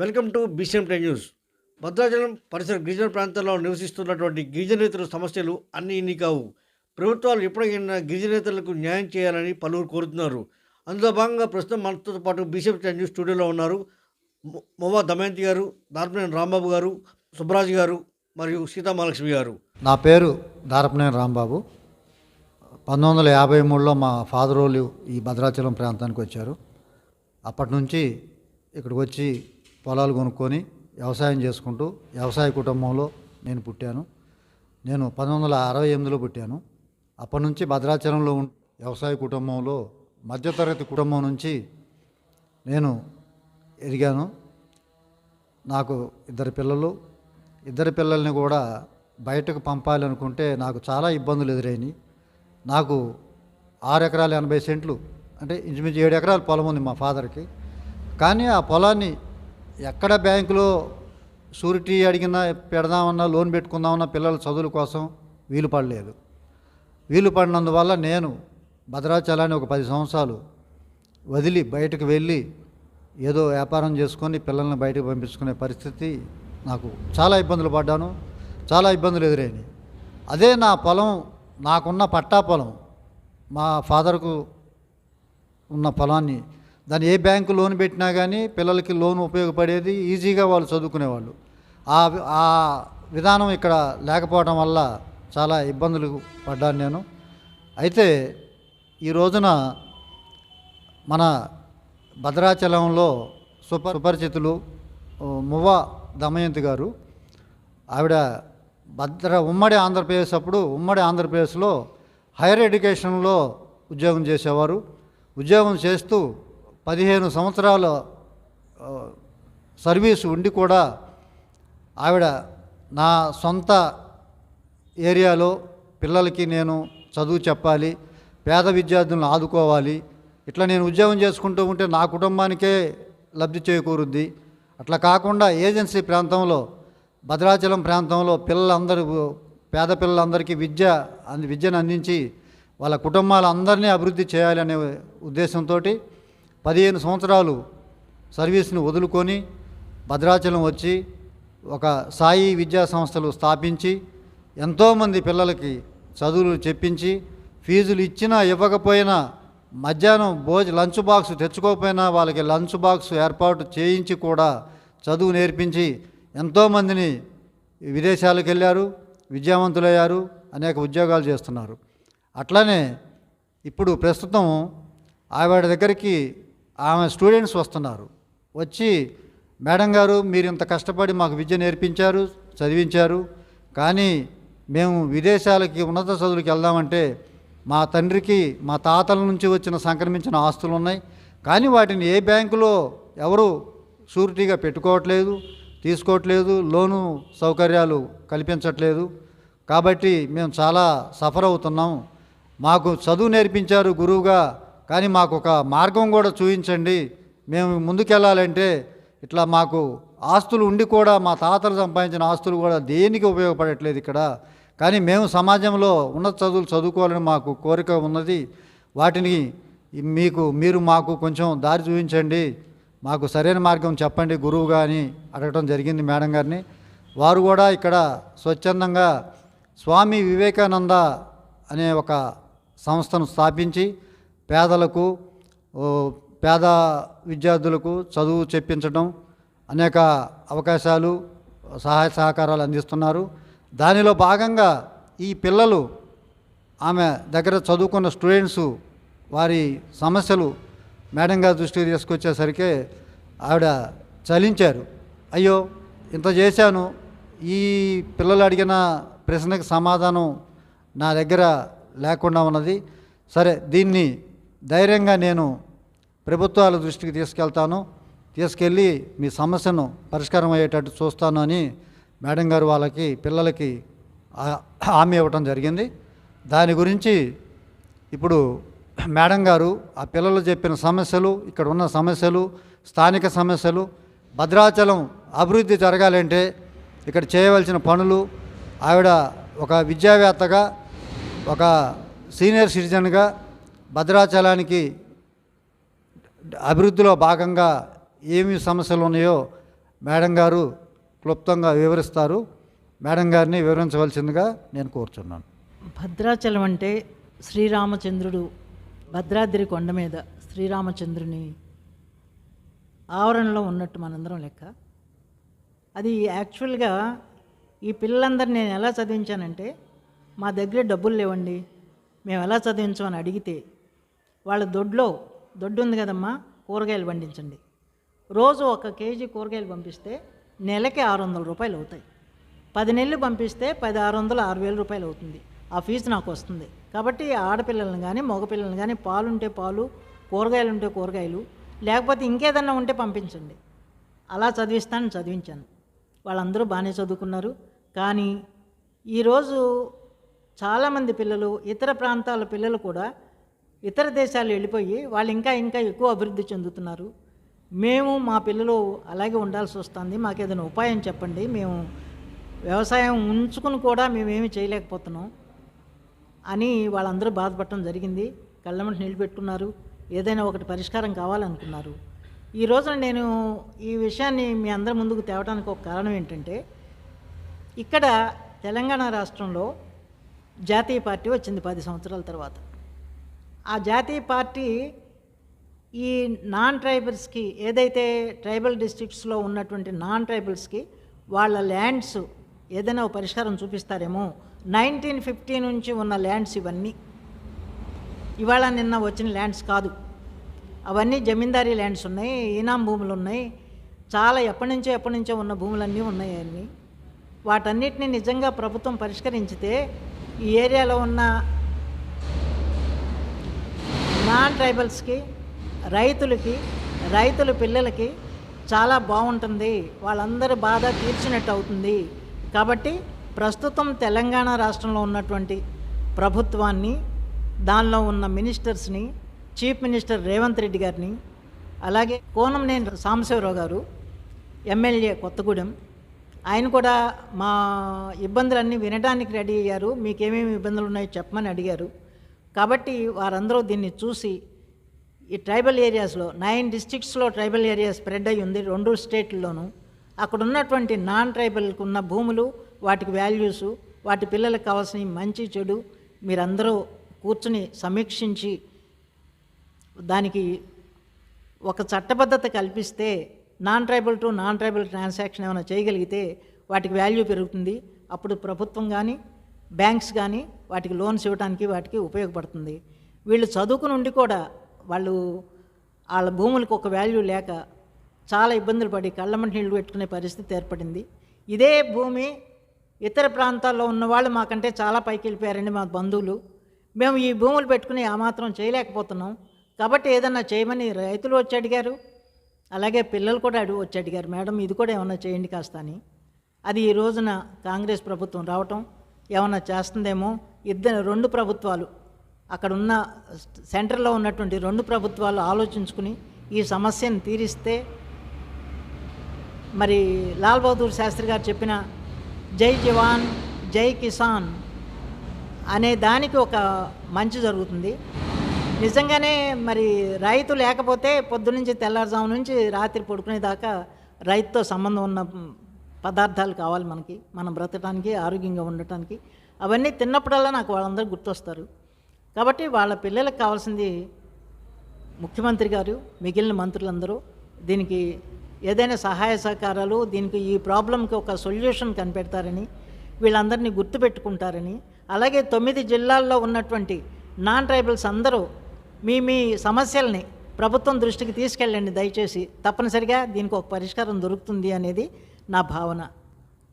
Welcome to BCM ten news. Bhadrachalam పరిసర గిరిజన ప్రాంతాల్లో నివసిస్తున్నటువంటి గిరిజనేతల సమస్యలు అన్నీ ఇన్ని కావు. ప్రభుత్వాలు ఎప్పటికైనా గిరిజనేతలకు న్యాయం చేయాలని పలువురు కోరుతున్నారు. అందులో భాగంగా ప్రస్తుతం మనతో పాటు బీసీఎం టెన్ న్యూస్ స్టూడియోలో ఉన్నారు. మొ- మొవ్వా దమయంతి గారు దార్పనేని రాంబాబు గారు సుబ్బరాజు గారు మరియు సీతామహాలక్ష్మి గారు. నా పేరు దారపనేని రాంబాబు. పంతొమ్మిది వందల యాభై మూడులో మా ఫాదర్ వాళ్ళు ఈ భద్రాచలం ప్రాంతానికి వచ్చారు. అప్పటి నుంచి ఇక్కడికి వచ్చి పొలాలు కొనుక్కొని వ్యవసాయం చేసుకుంటూ వ్యవసాయ కుటుంబంలో నేను పుట్టాను. నేను పంతొమ్మిది వందల అరవై ఎనిమిదిలో పుట్టాను. అప్పటి నుంచి భద్రాచలంలో ఉం- వ్యవసాయ కుటుంబంలో మధ్యతరగతి కుటుంబం నుంచి నేను ఎదిగాను. నాకు ఇద్దరు పిల్లలు. ఇద్దరు పిల్లల్ని కూడా బయటకు పంపాలనుకుంటే నాకు చాలా ఇబ్బందులు ఎదురైనాయి. నాకు ఆరు ఎకరాలు ఎనభై సెంట్లు అంటే ఇంచుమించు ఏడు ఎకరాల పొలం ఉంది మా ఫాదర్కి. కానీ ఆ పొలాన్ని ఎక్కడ బ్యాంకులో షూరిటీ అడిగినా పెడదామన్నా లోన్ పెట్టుకుందామన్నా పిల్లల చదువుల కోసం వీలు పడలేదు. వీలు పడినందువల్ల నేను భద్రాచలాన్ని ఒక పది సంవత్సరాలు వదిలి బయటకు వెళ్ళి ఏదో వ్యాపారం చేసుకొని పిల్లల్ని బయటకు పంపించుకునే పరిస్థితి నాకు చాలా ఇబ్బందులు పడ్డాను చాలా ఇబ్బందులు ఎదురైనవి అదే నా పొలం నాకున్న పట్టా పొలం మా ఫాదర్కు ఉన్న పొలాన్ని దాన్ని ఏ బ్యాంకు లోన్ పెట్టినా కానీ పిల్లలకి లోన్ ఉపయోగపడేది ఈజీగా వాళ్ళు చదువుకునేవాళ్ళు. ఆ ఆ విధానం ఇక్కడ లేకపోవడం వల్ల చాలా ఇబ్బందులు పడ్డాను నేను. అయితే ఈ రోజున మన భద్రాచలంలో సుప సుపరిచితులు మువ్వ దమయంతి గారు ఆవిడ భద్ర ఉమ్మడి ఆంధ్రప్రదేశ్ అప్పుడు ఉమ్మడి ఆంధ్రప్రదేశ్లో హైయర్ ఎడ్యుకేషన్లో ఉద్యోగం చేసేవారు. ఉద్యోగం చేస్తూ పదిహేను సంవత్సరాల సర్వీస్ ఉండి కూడా ఆవిడ నా సొంత ఏరియాలో పిల్లలకి నేను చదువు చెప్పాలి పేద విద్యార్థులను ఆదుకోవాలి ఇట్లా నేను ఉద్యోగం చేసుకుంటూ ఉంటే నా కుటుంబానికే లబ్ధి చేకూరుద్ది. అట్లా కాకుండా ఏజెన్సీ ప్రాంతంలో భద్రాచలం ప్రాంతంలో పిల్లలందరూ పేద పిల్లలందరికీ విద్య విద్యను అందించి వాళ్ళ కుటుంబాలందరినీ అభివృద్ధి చేయాలనే ఉద్దేశంతో పదిహేను సంవత్సరాలు సర్వీస్ని వదులుకొని భద్రాచలం వచ్చి ఒక సాయి విద్యా సంస్థలు స్థాపించి ఎంతోమంది పిల్లలకి చదువులు చెప్పించి ఫీజులు ఇచ్చినా ఇవ్వకపోయినా మధ్యాహ్నం భోజ లంచ్ బాక్స్ తెచ్చుకోకపోయినా వాళ్ళకి లంచ్ బాక్స్ ఏర్పాటు చేయించి కూడా చదువు నేర్పించి ఎంతోమందిని విదేశాలకు వెళ్ళారు విద్యావంతులయ్యారు అనేక ఉద్యోగాలు చేస్తున్నారు. అట్లానే ఇప్పుడు ప్రస్తుతం ఆవిడ దగ్గరికి ఆమె స్టూడెంట్స్ వస్తున్నారు. వచ్చి మేడం గారు మీరు ఇంత కష్టపడి మాకు విద్య నేర్పించారు చదివించారు కానీ మేము విదేశాలకి ఉన్నత చదువులకు వెళ్దామంటే మా తండ్రికి మా తాతల నుంచి వచ్చిన సంక్రమించిన ఆస్తులు ఉన్నాయి. కానీ వాటిని ఏ బ్యాంకులో ఎవరు షూరిటీగా పెట్టుకోవట్లేదు తీసుకోవట్లేదు లోను సౌకర్యాలు కల్పించట్లేదు. కాబట్టి మేము చాలా సఫర్ అవుతున్నాం. మాకు చదువు నేర్పించారు గురువుగా కానీ మాకు ఒక మార్గం కూడా చూపించండి మేము ముందుకెళ్ళాలంటే ఇట్లా మాకు ఆస్తులు ఉండి కూడా మా తాతలు సంపాదించిన ఆస్తులు కూడా దేనికి ఉపయోగపడట్లేదు ఇక్కడ. కానీ మేము సమాజంలో ఉన్నత చదువులు చదువుకోవాలని మాకు కోరిక ఉన్నది. వాటిని మీకు మీరు మాకు కొంచెం దారి చూపించండి. మాకు సరైన మార్గం చెప్పండి గురువుగా అని అడగటం జరిగింది మేడం గారిని. వారు కూడా ఇక్కడ స్వచ్ఛందంగా స్వామి వివేకానంద అనే ఒక సంస్థను స్థాపించి పేదలకు పేద విద్యార్థులకు చదువు చెప్పించడం అనేక అవకాశాలు సహాయ సహకారాలు అందిస్తున్నారు. దానిలో భాగంగా ఈ పిల్లలు ఆమె దగ్గర చదువుకున్న స్టూడెంట్స్ వారి సమస్యలు మేడం గారి దృష్టికి తీసుకొచ్చేసరికి ఆవిడ చలించారు. అయ్యో ఇంత చేశాను. ఈ పిల్లలు అడిగిన ప్రశ్నకు సమాధానం నా దగ్గర లేకుండా ఉన్నది. సరే దీన్ని ధైర్యంగా నేను ప్రభుత్వాల దృష్టికి తీసుకెళ్తాను. తీసుకెళ్ళి మీ సమస్యను పరిష్కారం అయ్యేటట్టు చూస్తాను అని మేడం గారు వాళ్ళకి పిల్లలకి హామీ ఇవ్వటం జరిగింది. దాని గురించి ఇప్పుడు మేడం గారు ఆ పిల్లలు చెప్పిన సమస్యలు ఇక్కడ ఉన్న సమస్యలు స్థానిక సమస్యలు భద్రాచలం అభివృద్ధి జరగాలంటే ఇక్కడ చేయవలసిన పనులు ఆవిడ ఒక విద్యావేత్తగా ఒక సీనియర్ సిటిజన్గా భద్రాచలానికి అభివృద్ధిలో భాగంగా ఏమి సమస్యలు ఉన్నాయో మేడం గారు క్లుప్తంగా వివరిస్తారు. మేడం గారిని వివరించవలసిందిగా నేను కోరుచున్నాను. భద్రాచలం అంటే శ్రీరామచంద్రుడు భద్రాద్రి కొండ మీద శ్రీరామచంద్రుని ఆవరణలో ఉన్నట్టు మనందరం లెక్క. అది యాక్చువల్గా ఈ పిల్లలందరినీ నేను ఎలా చదివించానంటే మా దగ్గర డబ్బులు లేవండి మేము ఎలా చదివించమని అడిగితే వాళ్ళ దొడ్లో దొడ్డు ఉంది కదమ్మా కూరగాయలు పండించండి. రోజు ఒక కేజీ కూరగాయలు పంపిస్తే నెలకి ఆరు వందల రూపాయలు అవుతాయి. పది నెలలు పంపిస్తే పది ఆరు వందలు ఆరు వేల రూపాయలు అవుతుంది. ఆ ఫీజు నాకు వస్తుంది. కాబట్టి ఆడపిల్లలను కానీ మగపిల్లలను కానీ పాలు ఉంటే పాలు కూరగాయలు ఉంటే కూరగాయలు లేకపోతే ఇంకేదన్నా ఉంటే పంపించండి. అలా చదివిస్తానని చదివించాను. వాళ్ళందరూ బాగానే చదువుకున్నారు. కానీ ఈరోజు చాలామంది పిల్లలు ఇతర ప్రాంతాల పిల్లలు కూడా ఇతర దేశాలు వెళ్ళిపోయి వాళ్ళు ఇంకా ఇంకా ఎక్కువ అభివృద్ధి చెందుతున్నారు. మేము మా పిల్లలు అలాగే ఉండాల్సి వస్తుంది. మాకు ఏదైనా ఉపాయం చెప్పండి. మేము వ్యవసాయం ఉంచుకుని కూడా మేమేమి చేయలేకపోతున్నాం అని వాళ్ళందరూ బాధపడటం జరిగింది. కళ్ళమంట నిలబెట్టుకున్నారు ఏదైనా ఒకటి పరిష్కారం కావాలనుకున్నారు. ఈ రోజున నేను ఈ విషయాన్ని మీ అందరి ముందుకు తేవడానికి ఒక కారణం ఏంటంటే ఇక్కడ తెలంగాణ రాష్ట్రంలో జాతీయ పార్టీ వచ్చింది పది సంవత్సరాల తర్వాత. ఆ జాతీయ పార్టీ ఈ నాన్ ట్రైబల్స్కి ఏదైతే ట్రైబల్ డిస్ట్రిక్ట్స్లో ఉన్నటువంటి నాన్ ట్రైబల్స్కి వాళ్ళ ల్యాండ్స్ ఏదైనా ఒక పరిష్కారం చూపిస్తారేమో. నైన్టీన్ ఫిఫ్టీ నుంచి ఉన్న ల్యాండ్స్ ఇవన్నీ. ఇవాళ నిన్న వచ్చిన ల్యాండ్స్ కాదు. అవన్నీ జమీందారీ ల్యాండ్స్ ఉన్నాయి ఈనాం భూములు ఉన్నాయి. చాలా ఎప్పటి నుంచో ఎప్పటి నుంచో ఉన్న భూములన్నీ ఉన్నాయి అన్నీ వాటన్నిటిని నిజంగా ప్రభుత్వం పరిష్కరించితే ఈ ఏరియాలో ఉన్న నాన్ ట్రైబల్స్కి రైతులకి రైతుల పిల్లలకి చాలా బాగుంటుంది. వాళ్ళందరి బాధ తీర్చినట్టు అవుతుంది. కాబట్టి ప్రస్తుతం తెలంగాణ రాష్ట్రంలో ఉన్నటువంటి ప్రభుత్వాన్ని దానిలో ఉన్న మినిస్టర్స్ని చీఫ్ మినిస్టర్ రేవంత్ రెడ్డి గారిని అలాగే కోనంనేని సాంబశివరావు గారు ఎమ్మెల్యే కొత్తగూడెం ఆయన కూడా మా ఇబ్బందులన్నీ వినడానికి రెడీ అయ్యారు. మీకేమేమి ఇబ్బందులు ఉన్నాయో చెప్పమని అడిగారు. కాబట్టి వారందరూ దీన్ని చూసి ఈ ట్రైబల్ ఏరియాస్లో నైన్ డిస్టిక్స్లో ట్రైబల్ ఏరియా స్ప్రెడ్ అయి ఉంది రెండు స్టేట్లలోనూ. అక్కడ ఉన్నటువంటి నాన్ ట్రైబల్కి ఉన్న భూములు వాటికి వాల్యూసు వాటి పిల్లలకు కావాల్సిన మంచి చెడు మీరందరూ కూర్చుని సమీక్షించి దానికి ఒక చట్టబద్ధత కల్పిస్తే non tribal to non tribal transaction ఏమైనా చేయగలిగితే వాటికి వాల్యూ పెరుగుతుంది. అప్పుడు ప్రభుత్వం కానీ బ్యాంక్స్ కానీ వాటికి లోన్స్ ఇవ్వడానికి వాటికి ఉపయోగపడుతుంది. వీళ్ళు చదువుకుని ఉండి కూడా వాళ్ళు వాళ్ళ భూములకు ఒక వాల్యూ లేక చాలా ఇబ్బందులు పడి కళ్ళమంటి నీళ్ళు పెట్టుకునే పరిస్థితి ఏర్పడింది. ఇదే భూమి ఇతర ప్రాంతాల్లో ఉన్న వాళ్ళు మాకంటే చాలా పైకి వెళ్ళిపోయారండి మా బంధువులు. మేము ఈ భూములు పెట్టుకుని ఆ మాత్రం చేయలేకపోతున్నాం. కాబట్టి ఏదన్నా చేయమని రైతులు వచ్చి అడిగారు. అలాగే పిల్లలు కూడా అడుగు వచ్చి అడిగారు. మేడం ఇది కూడా ఏమన్నా చేయండి కాస్త అని. అది ఈ రోజున కాంగ్రెస్ ప్రభుత్వం రావటం ఏమన్నా చేస్తుందేమో? ఇద్దరు రెండు ప్రభుత్వాలు. అక్కడ ఉన్న సెంటర్లో ఉన్నటువంటి రెండు ప్రభుత్వాలు ఆలోచించుకుని ఈ సమస్యను తీరిస్తే మరి లాల్ బహదూర్ శాస్త్రి గారు చెప్పిన జై జవాన్ జై కిసాన్ అనే దానికి ఒక మంచి జరుగుతుంది. నిజంగానే మరి రైతు లేకపోతే పొద్దునుంచి తెల్లారుజాము నుంచి రాత్రి పడుకునేదాకా రైతుతో సంబంధం ఉన్న పదార్థాలు కావాలి మనకి మనం బ్రతకడానికి ఆరోగ్యంగా ఉండటానికి. అవన్నీ తిన్నప్పుడల్లా నాకు వాళ్ళందరూ గుర్తొస్తారు. కాబట్టి వాళ్ళ పిల్లలకు కావాల్సింది ముఖ్యమంత్రి గారు మిగిలిన మంత్రులందరూ దీనికి ఏదైనా సహాయ సహకారాలు దీనికి ఈ ప్రాబ్లంకి ఒక సొల్యూషన్ కనిపెడతారని వీళ్ళందరినీ గుర్తుపెట్టుకుంటారని అలాగే తొమ్మిది జిల్లాల్లో ఉన్నటువంటి నాన్ ట్రైబల్స్ అందరూ మీ మీ సమస్యల్ని ప్రభుత్వం దృష్టికి తీసుకెళ్ళండి. దయచేసి తప్పనిసరిగా దీనికి ఒక పరిష్కారం దొరుకుతుంది అనేది నా భావన.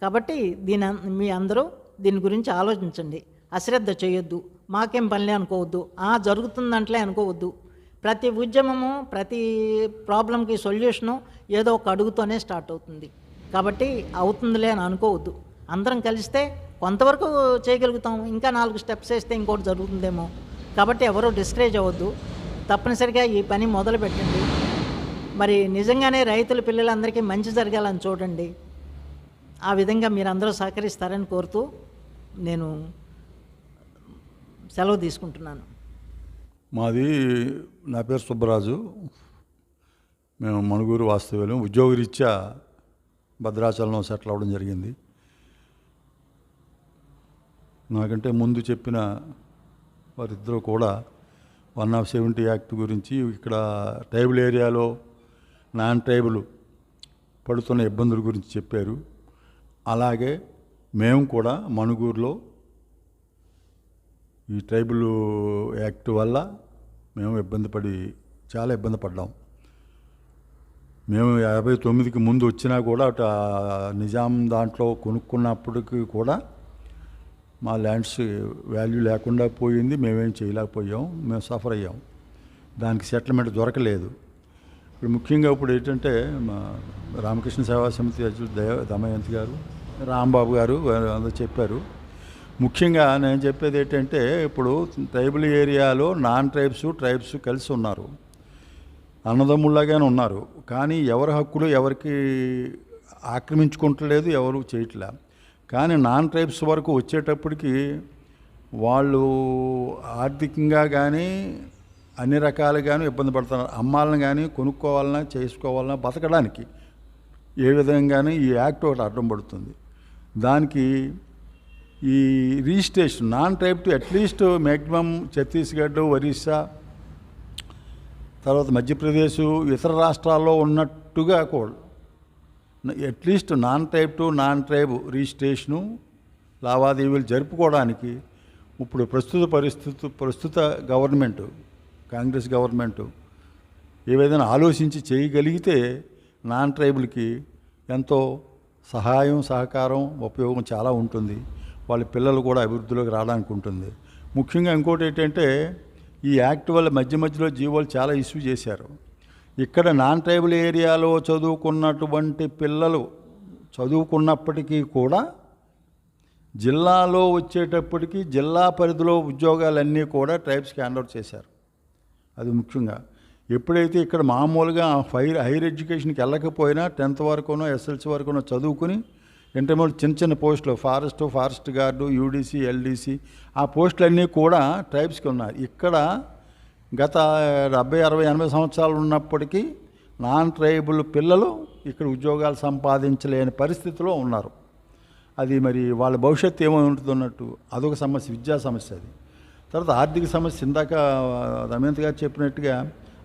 కాబట్టి దీని మీ అందరూ దీని గురించి ఆలోచించండి. అశ్రద్ధ చేయొద్దు. మాకేం పనిలే అనుకోవద్దు. ఆ జరుగుతుందంటలే అనుకోవద్దు. ప్రతి ఉద్యమము ప్రతి ప్రాబ్లంకి సొల్యూషను ఏదో ఒక అడుగుతోనే స్టార్ట్ అవుతుంది. కాబట్టి అవుతుందిలే అని అనుకోవద్దు. అందరం కలిస్తే కొంతవరకు చేయగలుగుతాం ఇంకా నాలుగు స్టెప్స్ వేస్తే ఇంకోటి జరుగుతుందేమో. కాబట్టి ఎవరూ డిస్కరేజ్ అవ్వద్దు. తప్పనిసరిగా ఈ పని మొదలు పెట్టండి మరి నిజంగానే రైతుల పిల్లలందరికీ మంచి జరగాలని చూడండి. ఆ విధంగా మీరందరూ సహకరిస్తారని కోరుతూ నేను సెలవు తీసుకుంటున్నాను. మాది నా పేరు సుబ్బరాజు. మేము మణుగూరు వాస్తవ్యం ఉద్యోగరీత్యా భద్రాచలంలో సెటిల్ అవ్వడం జరిగింది. నాకంటే ముందు చెప్పిన వారిద్దరూ కూడా వన్ ఆఫ్ సెవెంటీ యాక్ట్ గురించి ఇక్కడ ట్రైబల్ ఏరియాలో నాన్ ట్రైబుల్ పడుతున్న ఇబ్బందుల గురించి చెప్పారు. అలాగే మేము కూడా మణుగూరులో ఈ ట్రైబల్ యాక్ట్ వల్ల మేము ఇబ్బంది పడి చాలా ఇబ్బంది పడ్డాం. మేము యాభై తొమ్మిదికి ముందు వచ్చినా కూడా అటు నిజాం దాంట్లో కొనుక్కున్నప్పటికీ కూడా మా ల్యాండ్స్ వాల్యూ లేకుండా పోయింది. మేమేం చేయలేకపోయాం. మేము సఫర్ అయ్యాం. దానికి సెటిల్మెంట్ దొరకలేదు. ఇప్పుడు ముఖ్యంగా ఇప్పుడు ఏంటంటే మా రామకృష్ణ సేవా సమితి అధ్యక్షుడు దయ దమయంతి గారు రాంబాబు గారు అందరూ చెప్పారు. ముఖ్యంగా నేను చెప్పేది ఏంటంటే ఇప్పుడు ట్రైబల్ ఏరియాలో నాన్ ట్రైబ్స్ ట్రైబ్స్ కలిసి ఉన్నారు. అన్నదమ్ముళ్ళగానే ఉన్నారు. కానీ ఎవరి హక్కులు ఎవరికి ఆక్రమించుకుంటలేదు ఎవరు చేయట్లే. కానీ నాన్ ట్రైబ్స్ వరకు వచ్చేటప్పటికి వాళ్ళు ఆర్థికంగా కానీ అన్ని రకాలుగాను ఇబ్బంది పడుతున్నారు. అమ్మాలని కానీ కొనుక్కోవాలన్నా చేసుకోవాలన్నా బతకడానికి ఏ విధంగానూ ఈ యాక్ట్ ఒకటి అడ్డం పడుతుంది దానికి ఈ registration non tribe to at least maximum Chhattisgarh Orissa తర్వాత మధ్యప్రదేశ్ ఇతర రాష్ట్రాల్లో ఉన్నట్టుగా కూడా at least non tribe to non tribe registration లావాదేవీలు జరుపుకోవడానికి ఇప్పుడు ప్రస్తుత పరిస్థితి ప్రస్తుత గవర్నమెంట్ కాంగ్రెస్ గవర్నమెంట్ ఏదైనా ఆలోచించి చేయగలిగితే నాన్ ట్రైబుల్కి ఎంతో సహాయం సహకారం ఉపయోగం చాలా ఉంటుంది. వాళ్ళ పిల్లలు కూడా అభివృద్ధిలోకి రావడానికి ఉంటుంది. ముఖ్యంగా ఇంకోటి ఏంటంటే ఈ యాక్ట్ వల్ల మధ్య మధ్యలో జీవోలు చాలా ఇష్యూ చేశారు. ఇక్కడ నాన్ ట్రైబల్ ఏరియాలో చదువుకున్నటువంటి పిల్లలు చదువుకున్నప్పటికీ కూడా జిల్లాలో వచ్చేటప్పటికి జిల్లా పరిధిలో ఉద్యోగాలన్నీ కూడా ట్రైబ్స్కి హ్యాండ్ చేశారు. అది ముఖ్యంగా. ఎప్పుడైతే ఇక్కడ మామూలుగా ఫైర్ హైయర్ ఎడ్యుకేషన్కి వెళ్ళకపోయినా టెన్త్ వరకునో ఎస్ఎల్సీ వరకునో చదువుకుని ఇంటర్మీడియట్ చిన్న చిన్న పోస్టులు forest forest guard UDC LDC ఆ పోస్టులన్నీ కూడా ట్రైబ్స్కి ఉన్నాయి. ఇక్కడ గత డెబ్బై అరవై ఎనభై సంవత్సరాలు ఉన్నప్పటికీ నాన్ ట్రైబుల్ పిల్లలు ఇక్కడ ఉద్యోగాలు సంపాదించలేని పరిస్థితిలో ఉన్నారు. అది మరి వాళ్ళ భవిష్యత్తు ఏమై ఉంటుందన్నట్టు అదొక సమస్య విద్యా సమస్య అది. తర్వాత ఆర్థిక సమస్య ఇందాక రమేంత్ గారు చెప్పినట్టుగా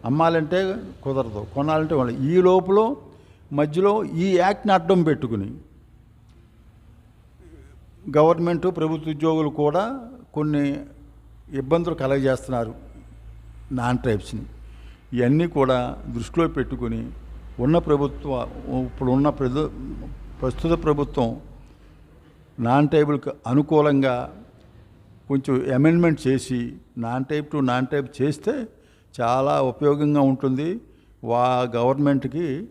అమ్మాలంటే కుదరదు కొనాలంటే వాళ్ళు. ఈ లోపల మధ్యలో ఈ యాక్ట్ని అడ్డం పెట్టుకుని గవర్నమెంట్ ప్రభుత్వ ఉద్యోగులు కూడా కొన్ని ఇబ్బందులు కలగజేస్తున్నారు నాన్ ట్రైబ్స్ని. ఇవన్నీ కూడా దృష్టిలో పెట్టుకుని ఉన్న ప్రభుత్వ ఇప్పుడు ఉన్న ప్రస్తుత ప్రభుత్వం నాన్ టైబుల్కి అనుకూలంగా కొంచెం అమెండ్మెంట్ చేసి non type to non type చేస్తే చాలా ఉపయోగంగా ఉంటుంది. వా గవర్నమెంట్కి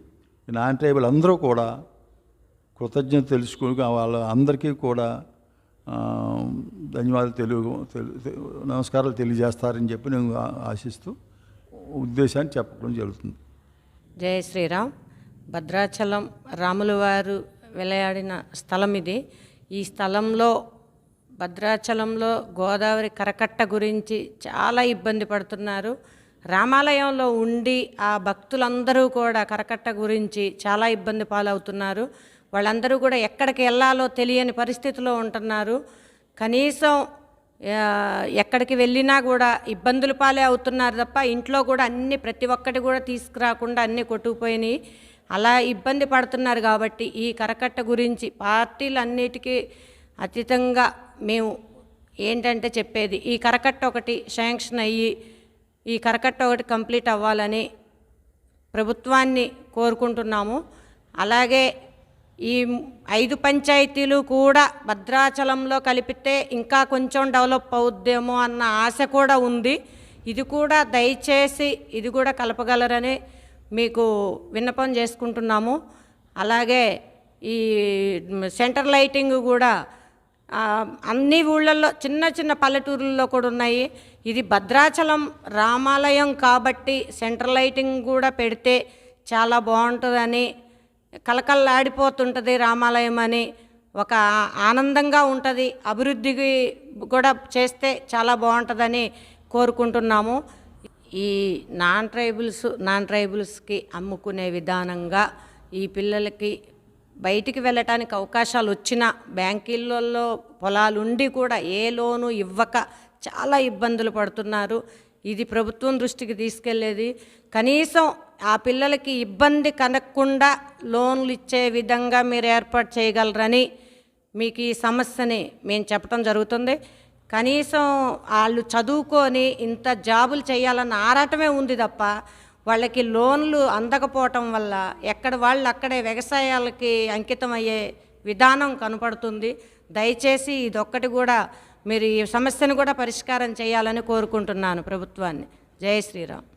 నాన్ ట్రైబల్ అందరూ కూడా కృతజ్ఞత తెలుసుకుని వాళ్ళ అందరికీ కూడా ధన్యవాదాలు తెలుగు తెలు- నమస్కారాలు తెలియజేస్తారని చెప్పి నేను ఆశిస్తూ ఉద్దేశాన్ని చెప్పడం జరుగుతుంది. జయ శ్రీరామ్. భద్రాచలం రాములు వారు వెలయాడిన స్థలం ఇది. ఈ స్థలంలో భద్రాచలంలో గోదావరి కరకట్ట గురించి చాలా ఇబ్బంది పడుతున్నారు. రామాలయంలో ఉండి ఆ భక్తులందరూ కూడా కరకట్ట గురించి చాలా ఇబ్బంది పాలవుతున్నారు. వాళ్ళందరూ కూడా ఎక్కడికి వెళ్ళాలో తెలియని పరిస్థితిలో ఉంటున్నారు. కనీసం ఎక్కడికి వెళ్ళినా కూడా ఇబ్బందులు పాలే అవుతున్నారు తప్ప ఇంట్లో కూడా అన్ని ప్రతి ఒక్కటి కూడా తీసుకురాకుండా అన్నీ కొట్టుకుపోయినాయి. అలా ఇబ్బంది పడుతున్నారు కాబట్టి ఈ కరకట్ట గురించి పార్టీలు అన్నిటికీ అతీతంగా మేము ఏంటంటే చెప్పేది ఈ కరకట్ట ఒకటి శాంక్షన్ అయ్యి ఈ కరకట్ట ఒకటి కంప్లీట్ అవ్వాలని ప్రభుత్వాన్ని కోరుకుంటున్నాము. అలాగే ఈ ఐదు పంచాయతీలు కూడా భద్రాచలంలో కలిపితే ఇంకా కొంచెం డెవలప్ అవుద్దేమో అన్న ఆశ కూడా ఉంది. ఇది కూడా దయచేసి ఇది కూడా కలపగలరని మీకు విన్నపం చేసుకుంటున్నాము. అలాగే ఈ సెంటర్ లైటింగ్ కూడా అన్ని ఊళ్ళల్లో చిన్న చిన్న పల్లెటూరుల్లో కూడా ఉన్నాయి. ఇది భద్రాచలం రామాలయం కాబట్టి సెంట్రల్ లైటింగ్ కూడా పెడితే చాలా బాగుంటుందని కలకల్లాడిపోతుంటుంది రామాలయం అని ఒక ఆనందంగా ఉంటుంది. అభివృద్ధికి కూడా చేస్తే చాలా బాగుంటుందని కోరుకుంటున్నాము. ఈ నాన్ ట్రైబుల్స్ నాన్ ట్రైబుల్స్కి అమ్ముకునే విధానంగా ఈ పిల్లలకి బయటికి వెళ్ళటానికి అవకాశాలు వచ్చినా బ్యాంకీలలో పొలాలుండి కూడా ఏ లోను ఇవ్వక చాలా ఇబ్బందులు పడుతున్నారు. ఇది ప్రభుత్వం దృష్టికి తీసుకెళ్ళేది. కనీసం ఆ పిల్లలకి ఇబ్బంది కనకుండా లోన్లు ఇచ్చే విధంగా మీరు ఏర్పాటు చేయగలరని మీకు ఈ సమస్యని మేము చెప్పడం జరుగుతుంది. కనీసం వాళ్ళు చదువుకొని ఇంత జాబులు చేయాలన్న ఆరాటమే ఉంది తప్ప వాళ్ళకి లోన్లు అందకపోవటం వల్ల ఎక్కడ వాళ్ళు అక్కడే వ్యవసాయాలకి అంకితం అయ్యే విధానం కనపడుతుంది. దయచేసి ఇదొక్కటి కూడా మీరు ఈ సమస్యను కూడా పరిష్కారం చేయాలని కోరుకుంటున్నాను ప్రభుత్వాన్ని. జయ శ్రీరామ్.